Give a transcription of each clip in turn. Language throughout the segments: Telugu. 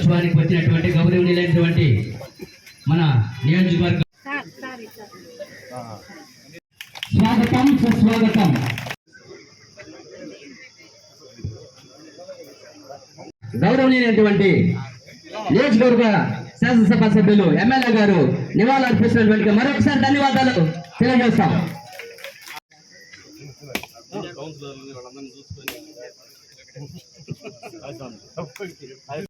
దినోత్సవానికి వచ్చినటువంటి గౌరవనీయులైనటువంటి మన నియోజకవర్గ స్వాగతం సుస్వాగతం. గౌరవనీయమైనటువంటి నియోజకవర్గ శాసనసభ సభ్యులు ఎమ్మెల్యే గారు నివాళులు అర్పిస్తున్నటువంటి మరొకసారి ధన్యవాదాలు తెలియజేస్తాం.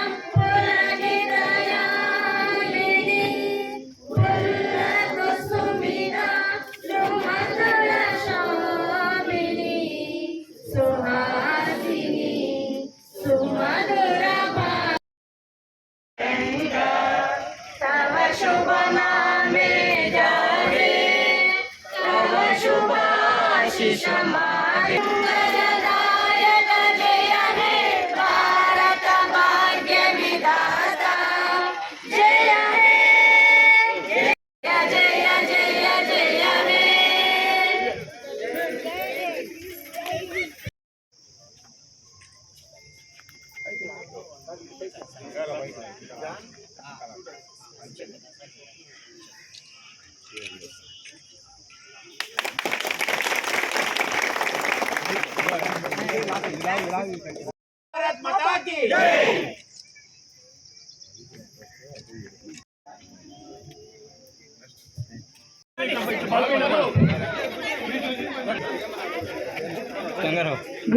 Good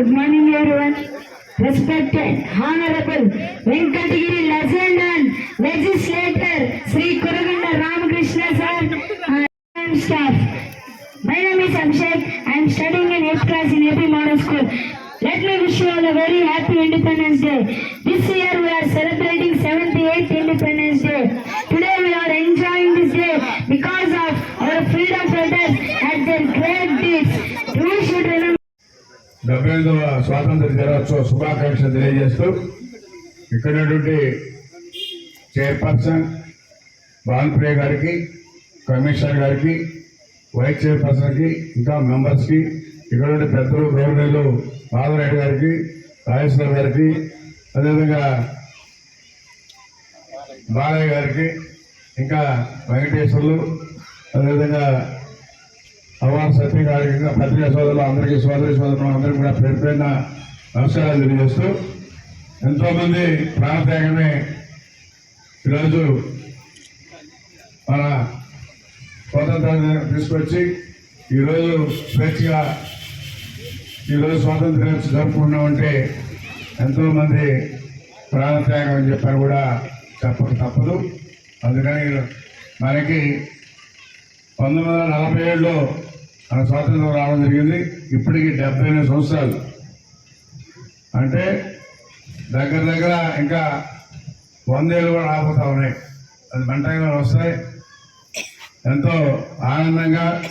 morning, everyone. Respected, Honorable Venkatagiri Legend and Legislator Sri Kuruganda Ramakrishna sir and staff. My name is Abhishek. I am studying in 8th class in AP Model School. Let me wish you all a very happy Independence Day. This year we are celebrating 78th Independence Day. Today we are enjoying this day because డెబ్బై ఐదవ స్వాతంత్ర దినోత్సవ శుభాకాంక్షలు తెలియజేస్తూ ఇక్కడ చైర్పర్సన్ భానుప్రియ గారికి కమిషనర్ గారికి వైస్ చైర్పర్సన్కి ఇంకా మెంబర్స్కి ఇక్కడ పెద్దలు గవర్నర్లు బాలరెడ్డి గారికి రాజేశ్వర గారికి అదేవిధంగా బాలయ్య గారికి ఇంకా వెంకటేశ్వర్లు అదేవిధంగా అవార్ సత్య గారి పత్రికా సోదరులు అందరికీ సోదరి సోదరులు అందరికీ కూడా పేరు పేరున నమస్కారాలు తెలియజేస్తూ ఎంతోమంది ప్రాణత్యాగమే ఈరోజు మన స్వాతంత్రాన్ని తీసుకొచ్చి ఈరోజు స్వేచ్ఛగా ఈరోజు స్వాతంత్ర్యం జరుపుకున్నామంటే ఎంతోమంది ప్రాణత్యాగం అని చెప్పని కూడా చెప్పక తప్పదు. అందుకని మనకి పంతొమ్మిది వందల నలభై ఏడులో మన స్వాతంత్రం రావడం జరిగింది. ఇప్పటికీ డెబ్బై ఎనిమిది సంవత్సరాలు. అంటే దగ్గర దగ్గర ఇంకా వందేళ్ళు కూడా రాబోతా ఉన్నాయి. అది మంటగా వస్తాయి. ఎంతో ఆనందంగా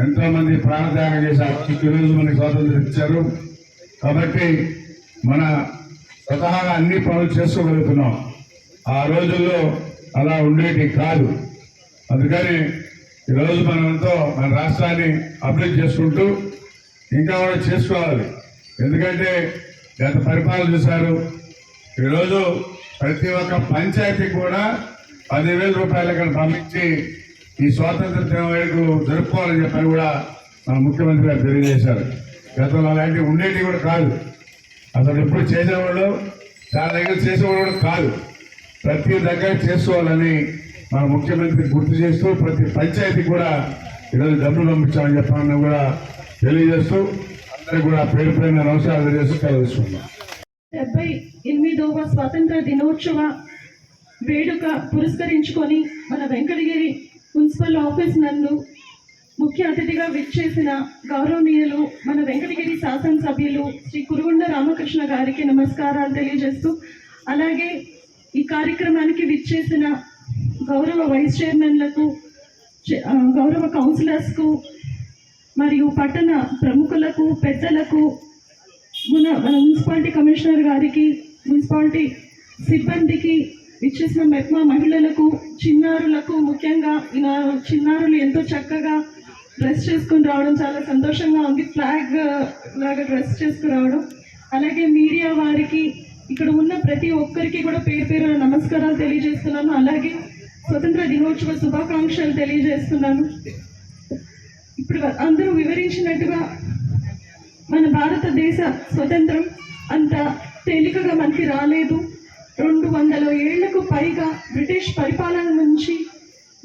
ఎంతోమంది ప్రాణత్యాగం చేశారు ఈరోజు మనకి స్వాతంత్రం ఇచ్చారు. కాబట్టి మన స్వతహాగా అన్ని పనులు చేసుకోగలుగుతున్నాం. ఆ రోజుల్లో అలా ఉండేటి కాదు. అందుకని ఈరోజు మనం ఎంతో మన రాష్ట్రాన్ని అభివృద్ధి చేసుకుంటూ ఇంకా కూడా చేసుకోవాలి. ఎందుకంటే గత పరిపాలన చూశారు. ఈరోజు ప్రతి ఒక్క పంచాయతీకి కూడా పదివేల రూపాయలు ఇక్కడ పంపించి ఈ స్వాతంత్ర దినం వరకు జరుపుకోవాలని చెప్పని కూడా మన ముఖ్యమంత్రి గారు తెలియజేశారు. గతంలో అలాంటివి ఉండేటివి కూడా కాదు. అసలు ఎప్పుడు చేసేవాళ్ళు చాలా దగ్గర చేసేవాళ్ళు కూడా కాదు. ప్రతి దగ్గర చేసుకోవాలని మన ముఖ్యమంత్రి గుర్తు చేస్తూ ప్రతి పంచాయతీ కూడా ఈరోజు డబ్బులు పంపించామని చెప్పాలని కూడా తెలియజేస్తూ అందరికీ కూడా పేరు పేరున నమస్కారాలు తెలియజేస్తూ డెబ్బై ఎనిమిదవ స్వాతంత్ర దినోత్సవ వేడుక పురస్కరించుకొని మన వెంకటగిరి మున్సిపల్ ఆఫీస్ నందు ముఖ్య అతిథిగా విచ్చేసిన గౌరవనీయులు మన వెంకటగిరి శాసనసభ్యులు శ్రీ కురుగుండ రామకృష్ణ గారికి నమస్కారాలు తెలియజేస్తూ అలాగే ఈ కార్యక్రమానికి విచ్చేసిన గౌరవ వైస్ చైర్మన్లకు గౌరవ కౌన్సిలర్స్కు మరియు పట్టణ ప్రముఖులకు పెద్దలకు మున మున్సిపాలిటీ కమిషనర్ గారికి మున్సిపాలిటీ సిబ్బందికి ఇచ్చేసిన మెప్మా మహిళలకు చిన్నారులకు ముఖ్యంగా ఇలా చిన్నారులు ఎంతో చక్కగా డ్రెస్ చేసుకుని రావడం చాలా సంతోషంగా ఉంది. ఫ్లాగ్ లాగా డ్రెస్ చేసుకుని రావడం అలాగే మీడియా వారికి ఇక్కడ ఉన్న ప్రతి ఒక్కరికి కూడా పేరు పేరు నమస్కారాలు తెలియజేస్తున్నాను. అలాగే స్వతంత్ర దినోత్సవ శుభాకాంక్షలు తెలియజేస్తున్నాను. ఇప్పుడు అందరూ వివరించినట్టుగా మన భారతదేశ స్వతంత్రం అంత తేలికగా మనకి రాలేదు. రెండు వందల ఏళ్ళకు పైగా బ్రిటిష్ పరిపాలన నుంచి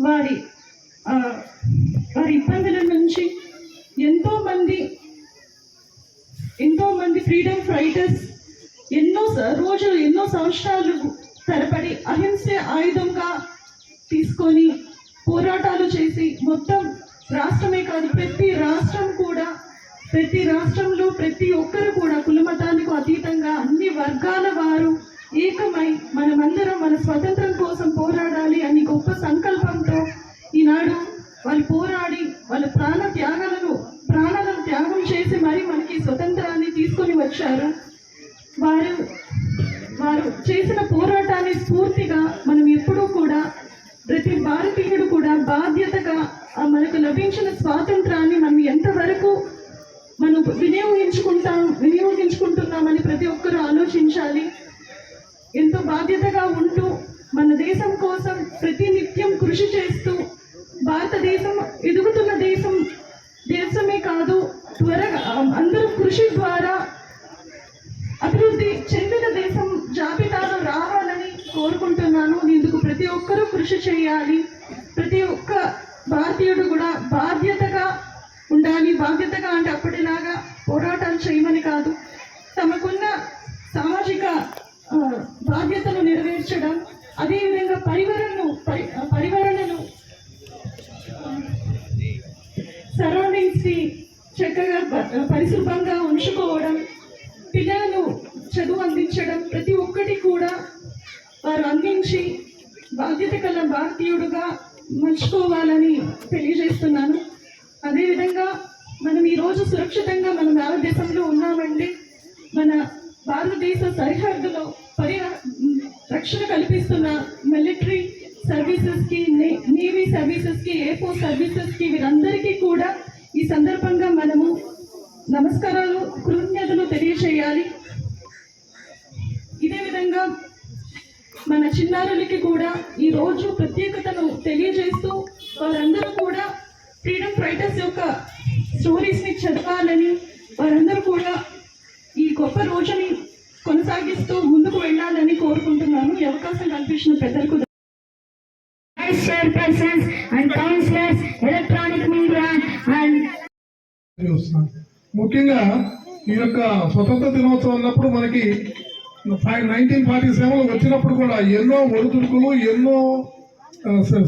వారి వారి ఇబ్బందుల నుంచి ఎంతోమంది ఎంతోమంది ఫ్రీడమ్ ఫైటర్స్ ఎన్నో రోజులు ఎన్నో సంవత్సరాలు తరబడి అహింసే ఆయుధంగా తీసుకొని పోరాటాలు చేసి మొత్తం రాష్ట్రమే కాదు ప్రతి రాష్ట్రం కూడా ప్రతి రాష్ట్రంలో ప్రతి ఒక్కరు కూడా కులమతానికి అతీతంగా అన్ని వర్గాల వారు ఏకమై మనమందరం మన స్వతంత్రం కోసం పోరాడాలి అని గొప్ప సంకల్పంతో ఈనాడు వాళ్ళు పోరాడి వాళ్ళ ప్రాణ త్యాగాలను ప్రాణాలను త్యాగం చేసి మరి మనకి స్వతంత్రాన్ని తీసుకొని వచ్చారు వారు వారు చేసిన పోరాటాన్ని స్ఫూర్తిగా మనం ఎప్పుడూ కూడా ప్రతి భారతీయుడు కూడా బాధ్యతగా ఆ మనకు లభించిన స్వాతంత్రాన్ని మనం ఎంతవరకు మనం వినియోగించుకుంటాం వినియోగించుకుంటున్నామని ప్రతి ఒక్కరూ ఆలోచించాలి ఎంతో బాధ్యతగా ఉంటూ మన దేశం కోసం ప్రతి నిత్యం కృషి చేస్తూ భారతదేశం ఎదుగుతున్న దేశం దేశమే కాదు త్వరగా అందరూ కృషి ద్వారా అభివృద్ధి చెందిన దేశం జాబితాలో రావాలని కోరుకుంటున్నాను. ఇందుకు ప్రతి ఒక్కరూ కృషి చేయాలి. ప్రతి ఒక్క భారతీయుడు కూడా బాధ్యతగా ఉండాలి. బాధ్యతగా అంటే అప్పటిలాగా పోరాటాలు చేయమని కాదు. తమకున్న అదే సర్వీసెస్కి నే- నేవీ సర్వీసెస్కి ఎయిర్ ఫోర్స్ సర్వీసెస్కి వీరందరికీ కూడా ఈ సందర్భంగా మనము నమస్కారాలు కృతజ్ఞతలు తెలియచేయాలి. ఇదే విధంగా మన చిన్నారులకి కూడా ఈ రోజు ప్రత్యేకతను తెలియజేస్తూ వారందరూ కూడా ఫ్రీడమ్ ఫైటర్స్ యొక్క స్టోరీస్ని చదవాలని వారందరూ కూడా ఈ గొప్ప రోజుని కొనసాగిస్తూ ముందుకు వెళ్ళాలని కోరుకుంటున్నాను. ఈ అవకాశం కల్పించిన పెద్దలకు Vice chairpersons and ముఖ్యంగా ఈ యొక్క స్వతంత్ర దినోత్సవం అన్నప్పుడు మనకి నైన్టీన్ ఫార్టీ సెవెన్ వచ్చినప్పుడు కూడా ఎన్నో ఒడిదుడుకులు ఎన్నో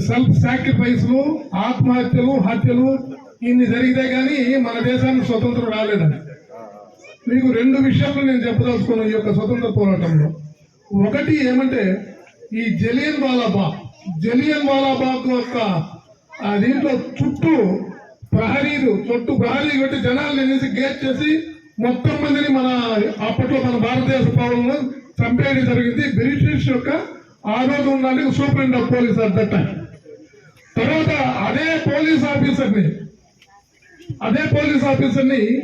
సెల్ఫ్ సాక్రిఫైస్లు ఆత్మహత్యలు హత్యలు ఇన్ని జరిగితే కానీ మన దేశానికి స్వతంత్రం రాలేదని. మీకు రెండు విషయాలు నేను చెప్పదలుచుకున్నాను ఈ యొక్క స్వతంత్ర పోరాటంలో. ఒకటి ఏమంటే ఈ జలియన్ వాలాబాగ్ జలియన్ వాలాబాగ్ యొక్క దీంట్లో చుట్టూ ప్రహరీలు చుట్టూ ప్రహరీలు పెట్టి జనాలు అనేసి గేట్ చేసి మొత్తం మందిని మన అప్పట్లో మన భారతదేశ పౌరులను చంపేయడం జరిగింది. బ్రిటిష్ యొక్క ఆ రోజు ఉన్న superintendent of police at that time తర్వాత అదే పోలీస్ ఆఫీసర్ని అదే పోలీస్ ఆఫీసర్ని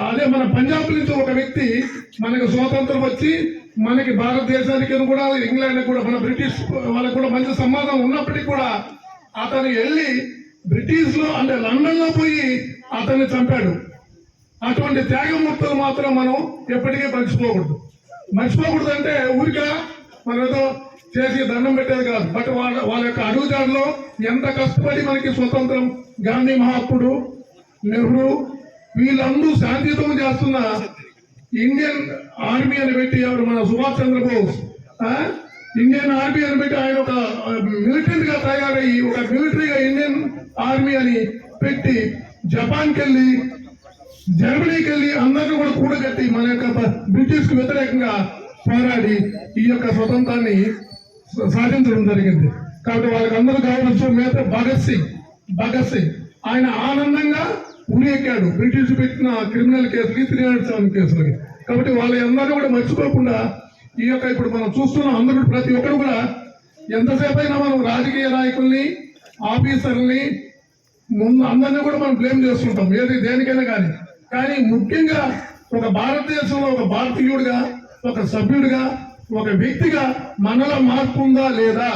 అదే మన పంజాబ్ నుంచి ఒక వ్యక్తి మనకు స్వాతంత్రం వచ్చి మనకి భారతదేశానికి కూడా ఇంగ్లాండ్ కూడా మన బ్రిటిష్ వాళ్ళకి కూడా మంచి సంబంధం ఉన్నప్పటికీ కూడా అతను వెళ్ళి బ్రిటిష్లో అంటే లండన్లో పోయి అతన్ని చంపాడు. అటువంటి త్యాగమూర్తులు మాత్రం మనం ఎప్పటికీ మర్చిపోకూడదు. మర్చిపోకూడదు అంటే ఊరిక మనం ఏదో చేసి దండం పెట్టేది కాదు. బట్ వాళ్ళ వాళ్ళ యొక్క అడుగుజాడలో ఎంత కష్టపడి మనకి స్వతంత్రం గాంధీ మహాత్ముడు నెహ్రూ వీళ్ళందరూ శాంతియుతం చేస్తున్న ఇండియన్ ఆర్మీ అని పెట్టి ఎవరు మన సుభాష్ చంద్రబోస్ ఇండియన్ ఆర్మీ అని పెట్టి ఆయన ఒక మిలిటెంట్గా తయారయ్యి ఒక మిలిటరీగా ఇండియన్ ఆర్మీ అని పెట్టి జపాన్కి వెళ్ళి జర్మనీకి వెళ్ళి అందరిని కూడా కూడగట్టి మన యొక్క బ్రిటిష్కు వ్యతిరేకంగా పోరాడి ఈ యొక్క స్వతంత్రాన్ని సాధించడం జరిగింది. కాబట్టి వాళ్ళకి అందరూ గౌరవించు మేత భగత్ సింగ్ భగత్ సింగ్. ఆయన ఆనందంగా ఉరి ఎక్కాడు బ్రిటిష్ పెట్టిన క్రిమినల్ కేసులకి త్రీ హండ్రెడ్ సెవెన్ కేసులకి కాబట్టి వాళ్ళ అందరూ కూడా మర్చిపోకుండా ఈ యొక్క ఇప్పుడు మనం చూస్తున్న అందరూ ప్రతి ఒక్కరు కూడా ఎంతసేపు అయినా మనం రాజకీయ నాయకుల్ని ఆఫీసర్ని ముందు అందరినీ కూడా మనం బ్లేమ్ చేస్తుంటాం ఏది దేనికైనా కానీ. కానీ ముఖ్యంగా ఒక భారతదేశంలో ఒక భారతీయుడిగా ఒక సభ్యుడిగా ఒక వ్యక్తిగా మనలో మార్పు ఉందా లేదా?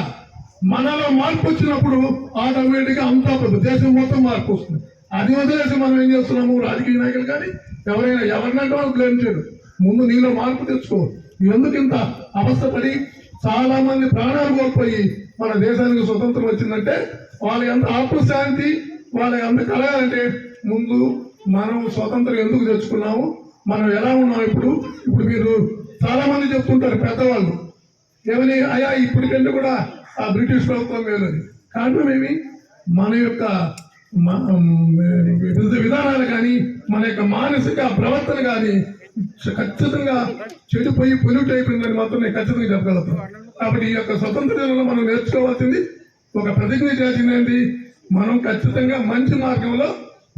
మనలో మార్పు వచ్చినప్పుడు ఆటోమేటిక్గా అంతా దేశం మొత్తం మార్పు వస్తుంది. అది వదిలేసి మనం ఏం చేస్తున్నాము? రాజకీయ నాయకులు కానీ ఎవరైనా ఎవరినంటే వాళ్ళు బ్లేమ్ చేయరు. ముందు నీలో మార్పు తెచ్చుకో. ఎందుకు ఇంత అవస్థపడి చాలా మంది ప్రాణాలు కోల్పోయి మన దేశానికి స్వతంత్రం వచ్చిందంటే వాళ్ళ ఎంత ఆత్మశాంతి వాళ్ళ అంత కలగాలంటే ముందు మనం స్వతంత్రం ఎందుకు తెచ్చుకున్నాము? మనం ఎలా ఉన్నాం ఇప్పుడు? ఇప్పుడు మీరు చాలా మంది చెప్తుంటారు పెద్దవాళ్ళు. ఏమని అయా ఇప్పటికంటే కూడా ఆ బ్రిటిష్ ప్రభుత్వం మేలని కారణం ఏమి? మన యొక్క విధానాలు కానీ మన యొక్క మానసిక ప్రవర్తన కానీ ఖచ్చితంగా చెడిపోయి పొల్యూట్ అయిపోయిందని మాత్రం నేను ఖచ్చితంగా చెప్పగలుగుతాను. కాబట్టి ఈ యొక్క స్వతంత్ర దినంలో మనం నేర్చుకోవాల్సింది ఒక ప్రతిజ్ఞ చేసింది మనం ఖచ్చితంగా మంచి మార్గంలో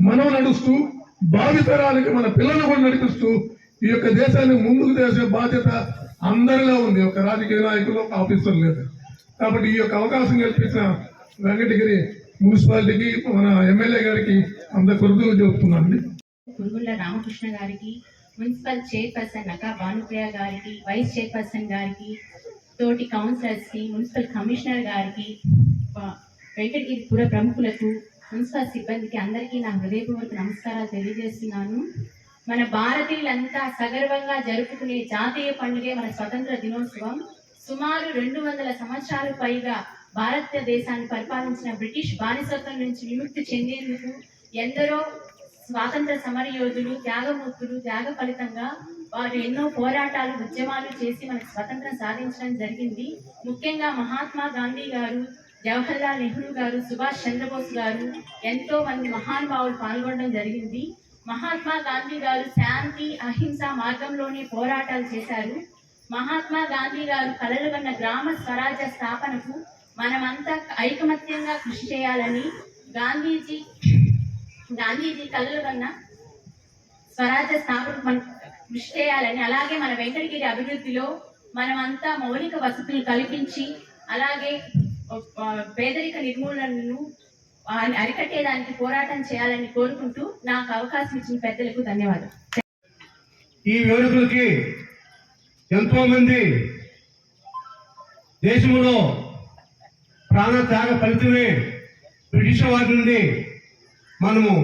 మనం నడుస్తూ భావితరానికి మన పిల్లలను కూడా నడిపిస్తూ ఈ యొక్క దేశాన్ని ముందుకు చేసే బాధ్యత అందరిలో ఉంది. ఒక రాజకీయ నాయకులు ఒక ఆఫీసర్ లేదు. కాబట్టి ఈ యొక్క అవకాశం కల్పించిన వెంకటగిరి మున్సిపాలిటీకి మన ఎమ్మెల్యే గారికి అంత కృతజ్ఞతలు చెబుతున్నానండి. కురుగుళ్ళ రామకృష్ణ గారికి మున్సిపల్ చైర్పర్సన్ నకా భానుప్రియ గారికి వైస్ చైర్పర్సన్ గారికి తోటి కౌన్సిలర్స్కి మున్సిపల్ కమిషనర్ గారికి వెంకటగిరిపుర ప్రముఖులకు మున్సిపల్ సిబ్బందికి అందరికీ నా హృదయపూర్వక నమస్కారాలు తెలియజేస్తున్నాను. మన భారతీయులంతా సగర్వంగా జరుపుకునే జాతీయ పండుగే మన స్వతంత్ర దినోత్సవం. సుమారు రెండు వందల సంవత్సరాలు పైగా భారతదేశాన్ని పరిపాలించిన బ్రిటిష్ బానిసత్వం నుంచి విముక్తి చెందేందుకు ఎందరో స్వాతంత్ర సమరయోధులు త్యాగమూర్తులు త్యాగ ఫలితంగా వారు ఎన్నో పోరాటాలు ఉద్యమాలు చేసి మనకు స్వతంత్రం సాధించడం జరిగింది. ముఖ్యంగా మహాత్మా గాంధీ గారు జవహర్లాల్ నెహ్రూ గారు సుభాష్ చంద్రబోస్ గారు ఎంతో మంది మహానుభావులు పాల్గొనడం జరిగింది. మహాత్మా గాంధీ గారు శాంతి అహింస మార్గంలోనే పోరాటాలు చేశారు. మహాత్మా గాంధీ గారు కలలుగన్న గ్రామ స్వరాజ్య స్థాపనకు మనమంతా ఐకమత్యంగా కృషి చేయాలని గాంధీజీ గాంధీజీ కలలు కన్నా స్వరాజ్య స్థాపన మన కృషి చేయాలని అలాగే మన వెంకటగిరి అభివృద్ధిలో మనమంతా మౌలిక వసతులు కల్పించి అలాగే పేదరిక నిర్మూలనను అరికట్టేదానికి పోరాటం చేయాలని కోరుకుంటూ నాకు అవకాశం ఇచ్చిన పెద్దలకు ధన్యవాదాలు. ఈ వేడుకలకి ఎంతో మంది దేశంలో ప్రాణ త్యాగ ఫలితమే బ్రిటిష్ వారి నుండి మనము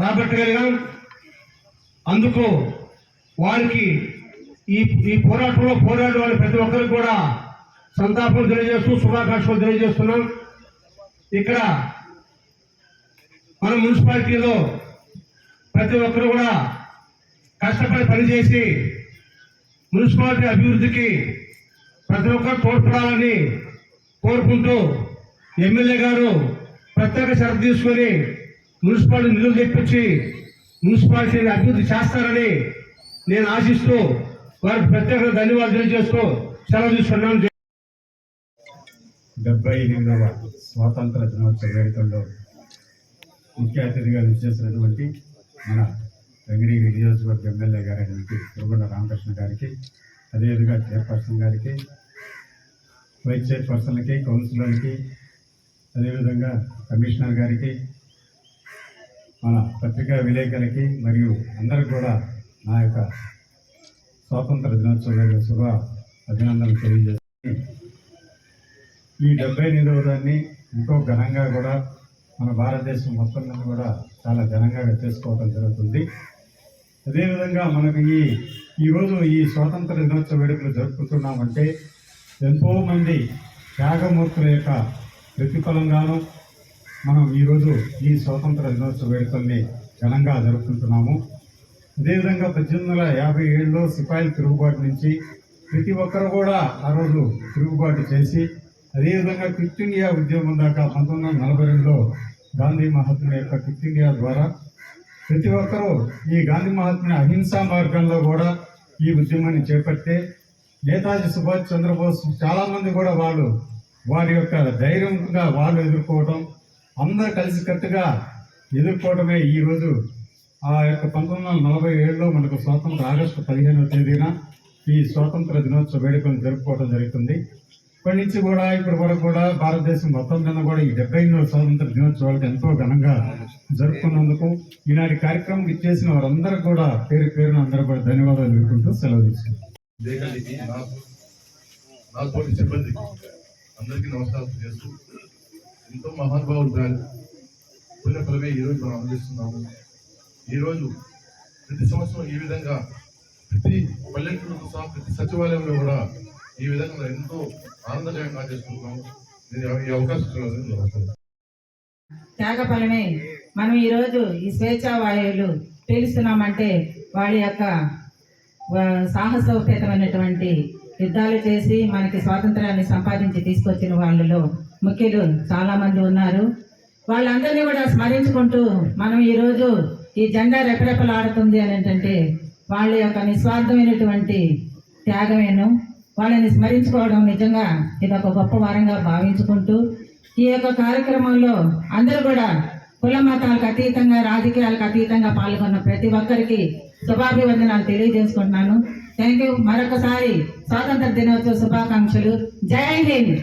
రాబట్టగలిగాం. అందుకు వారికి ఈ ఈ పోరాటంలో పోరాడే వాళ్ళ ప్రతి ఒక్కరికి కూడా సంతాపం తెలియజేస్తూ శుభాకాంక్షలు తెలియజేస్తున్నాం. ఇక్కడ మన మున్సిపాలిటీలో ప్రతి ఒక్కరు కూడా కష్టపడి పనిచేసి మున్సిపాలిటీ అభివృద్ధికి ప్రతి ఒక్కరు తోడ్పడాలని కోరుకుంటూ ఎమ్మెల్యే గారు ప్రత్యేక శ్రద్ధ తీసుకొని మున్సిపాలిటీ నిధులు తెప్పించి మున్సిపాలిటీని అభివృద్ధి చేస్తారని నేను ఆశిస్తూ వారికి ప్రత్యేక ధన్యవాదాలు తెలియజేస్తూ సెలవు తీసుకున్నాను. డెబ్బై ఎనిమిదవ స్వాతంత్ర దినోత్సవ వేడుకల్లో ముఖ్య అతిథిగా విచ్చేసినటువంటి మన వెంకటగిరి నియోజకవర్గ ఎమ్మెల్యే గారైనటువంటి తిరుమల రామకృష్ణ గారికి అదేవిధంగా చైర్పర్సన్ గారికి వైస్ చైర్పర్సన్లకి కౌన్సిలర్కి అదేవిధంగా కమిషనర్ గారికి మన పత్రికా విలేకరులకి మరియు అందరికి కూడా నా యొక్క స్వాతంత్ర దినోత్సవ శుభ అభినందనలు తెలియజేస్తాను ఈ డెబ్బై ఎనిమిదవ దాన్ని ఎంతో ఘనంగా కూడా మన భారతదేశం మొత్తం మీద కూడా చాలా ఘనంగా చేసుకోవడం జరుగుతుంది. అదేవిధంగా మనకు ఈ ఈరోజు ఈ స్వాతంత్ర దినోత్సవ వేడుకలు జరుపుకుంటున్నామంటే ఎంతోమంది త్యాగమూర్తుల యొక్క ప్రతిఫలంగాను మనం ఈరోజు ఈ స్వాతంత్ర దినోత్సవ వేడుకల్ని ఘనంగా జరుపుకుంటున్నాము. అదేవిధంగా పద్దెనిమిది వందల యాభై ఏడులో సిపాయిల తిరుగుబాటు నుంచి ప్రతి ఒక్కరు కూడా ఆ రోజు తిరుగుబాటు చేసి అదేవిధంగా క్విట్ ఇండియా ఉద్యమం దాకా పంతొమ్మిది వందల నలభై రెండులో గాంధీ మహాత్ముడి యొక్క క్విట్ ఇండియా ద్వారా ప్రతి ఒక్కరూ ఈ గాంధీ మహాత్ముని అహింసా మార్గంలో కూడా ఈ ఉద్యమాన్ని చేపట్టే నేతాజీ సుభాష్ చంద్రబోస్ చాలామంది కూడా వాళ్ళు వారి యొక్క ధైర్యంగా వాళ్ళు ఎదుర్కోవడం అందరూ కలిసికట్టుగా ఎదుర్కోవడమే ఈరోజు ఆ యొక్క పంతొమ్మిది వందల నలభై ఏడులో మనకు స్వాతంత్ర ఆగస్టు పదిహేనవ తేదీన ఈ స్వాతంత్ర దినోత్సవ వేడుకలను జరుపుకోవడం జరుగుతుంది. ఇప్పటి నుంచి కూడా ఇప్పటి వరకు కూడా భారతదేశం మొత్తం మీద కూడా ఈ డెబ్బై ఎనిమిదవ స్వాతంత్ర దినోత్సవాలకు ఎంతో ఘనంగా జరుపుకున్నందుకు ఈనాటి కార్యక్రమం ఇచ్చేసిన వారందరూ కూడా పేరు పేరున అందరూ కూడా ధన్యవాదాలు తెలుపుకుంటూ సెలవు తీసుకుంటారు దేశానికి నా- నాతోటి సిబ్బందికి అందరికీ నమస్కారం చేస్తూ ఎంతో మహానుభావులు గారు పుణ్యఫలమే ఈరోజు మనం అందిస్తున్నాము. ఈరోజు ప్రతి సంవత్సరం ఈ విధంగా ప్రతి పల్లెటూరు సహా ప్రతి సచివాలయంలో కూడా ఈ విధంగా ఎంతో ఆనందకరంగా చేస్తున్నాము నేను ఈ అవకాశం ఇచ్చినందుకు నమస్కారం. త్యాగఫలమే. మనం ఈరోజు ఈ స్వేచ్ఛా వాయువులు పీలుస్తున్నామంటే వాళ్ళ యొక్క సాహసోపేతమైనటువంటి యుద్ధాలు చేసి మనకి స్వాతంత్రాన్ని సంపాదించి తీసుకొచ్చిన వాళ్ళలో ముఖ్యులు చాలామంది ఉన్నారు. వాళ్ళందరినీ కూడా స్మరించుకుంటూ మనం ఈరోజు ఈ జెండా రెపరెపలాడుతుంది అని ఏంటంటే వాళ్ళ యొక్క నిస్వార్థమైనటువంటి త్యాగమేను. వాళ్ళని స్మరించుకోవడం నిజంగా ఇది ఒక గొప్ప వారంగా భావించుకుంటూ ఈ యొక్క కార్యక్రమంలో అందరూ కూడా కుల మతాలకు అతీతంగా రాజకీయాలకు అతీతంగా పాల్గొన్న ప్రతి ఒక్కరికి శుభాభివందనాలు తెలియజేసుకుంటున్నాను. థ్యాంక్ యూ మరొకసారి స్వాతంత్ర దినోత్సవ శుభాకాంక్షలు. జై హింద్.